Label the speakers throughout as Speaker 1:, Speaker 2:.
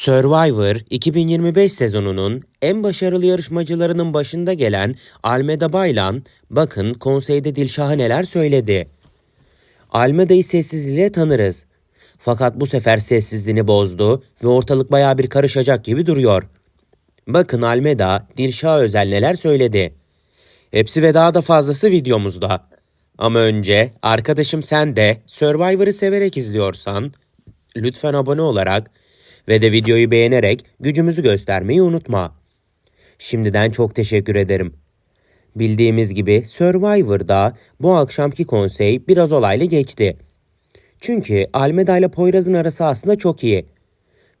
Speaker 1: Survivor 2025 sezonunun en başarılı yarışmacılarının başında gelen Almeda Baylan, bakın konseyde Dilşah'a neler söyledi. Almeda'yı sessizliğiyle tanırız. Fakat bu sefer sessizliğini bozdu ve ortalık baya bir karışacak gibi duruyor. Bakın Almeda, Dilşah özel neler söyledi. Hepsi ve daha da fazlası videomuzda. Ama önce arkadaşım sen de Survivor'ı severek izliyorsan lütfen abone olarak ve de videoyu beğenerek gücümüzü göstermeyi unutma. Şimdiden çok teşekkür ederim. Bildiğimiz gibi Survivor'da bu akşamki konsey biraz olaylı geçti. Çünkü Almeda ile Poyraz'ın arası aslında çok iyi.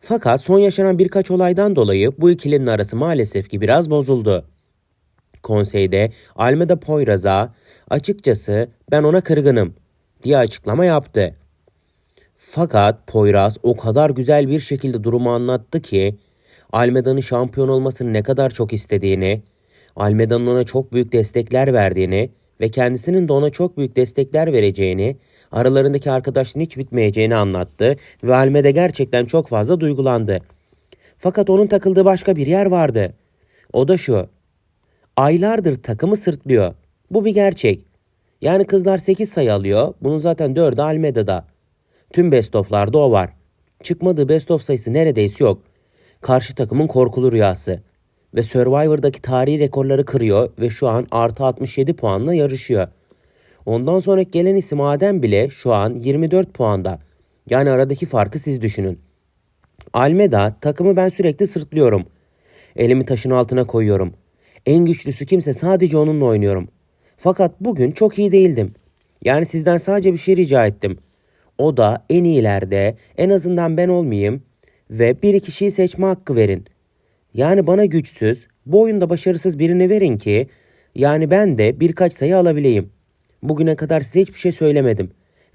Speaker 1: Fakat son yaşanan birkaç olaydan dolayı bu ikilinin arası maalesef ki biraz bozuldu. Konseyde Almeda Poyraz'a açıkçası ben ona kırgınım diye açıklama yaptı. Fakat Poyraz o kadar güzel bir şekilde durumu anlattı ki Almeda'nın şampiyon olmasını ne kadar çok istediğini, Almeda'nın ona çok büyük destekler verdiğini ve kendisinin de ona çok büyük destekler vereceğini, aralarındaki arkadaşlığın hiç bitmeyeceğini anlattı ve Almeda gerçekten çok fazla duygulandı. Fakat onun takıldığı başka bir yer vardı. O da şu. Aylardır takımı sırtlıyor. Bu bir gerçek. Yani kızlar 8 sayı alıyor. Bunun zaten 4'ü Almeda'da. Tüm best of'larda o var. Çıkmadığı best of sayısı neredeyse yok. Karşı takımın korkulu rüyası. Ve Survivor'daki tarihi rekorları kırıyor ve şu an artı 67 puanla yarışıyor. Ondan sonra gelen isim Adem bile şu an 24 puanda. Yani aradaki farkı siz düşünün. Almeda takımı ben sürekli sırtlıyorum. Elimi taşın altına koyuyorum. En güçlüsü kimse sadece onunla oynuyorum. Fakat bugün çok iyi değildim. Yani sizden sadece bir şey rica ettim. O da en iyilerde en azından ben olmayayım ve bir kişiyi seçme hakkı verin. Yani bana güçsüz, bu oyunda başarısız birini verin ki yani ben de birkaç sayı alabileyim. Bugüne kadar size hiçbir şey söylemedim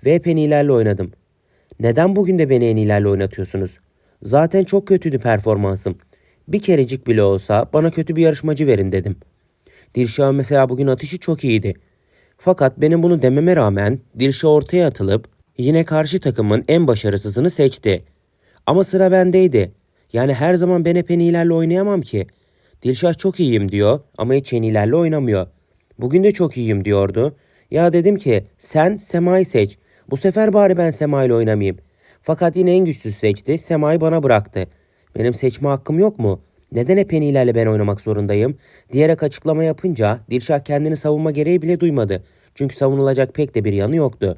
Speaker 1: ve hep en iyilerle oynadım. Neden bugün de beni en iyilerle oynatıyorsunuz? Zaten çok kötüydü performansım. Bir kerecik bile olsa bana kötü bir yarışmacı verin dedim. Dilşah mesela bugün atışı çok iyiydi. Fakat benim bunu dememe rağmen Dilşah ortaya atılıp yine karşı takımın en başarısızını seçti. Ama sıra bendeydi. Yani her zaman ben hep en oynayamam ki. Dilşah çok iyiyim diyor ama hiç en iyilerle oynamıyor. Bugün de çok iyiyim diyordu. Ya dedim ki sen Sema'yı seç. Bu sefer bari ben Sema oynamayayım. Fakat yine en güçsüz seçti. Sema'yı bana bıraktı. Benim seçme hakkım yok mu? Neden hep en iyilerle ben oynamak zorundayım? Diyerek açıklama yapınca Dilşah kendini savunma gereği bile duymadı. Çünkü savunulacak pek de bir yanı yoktu.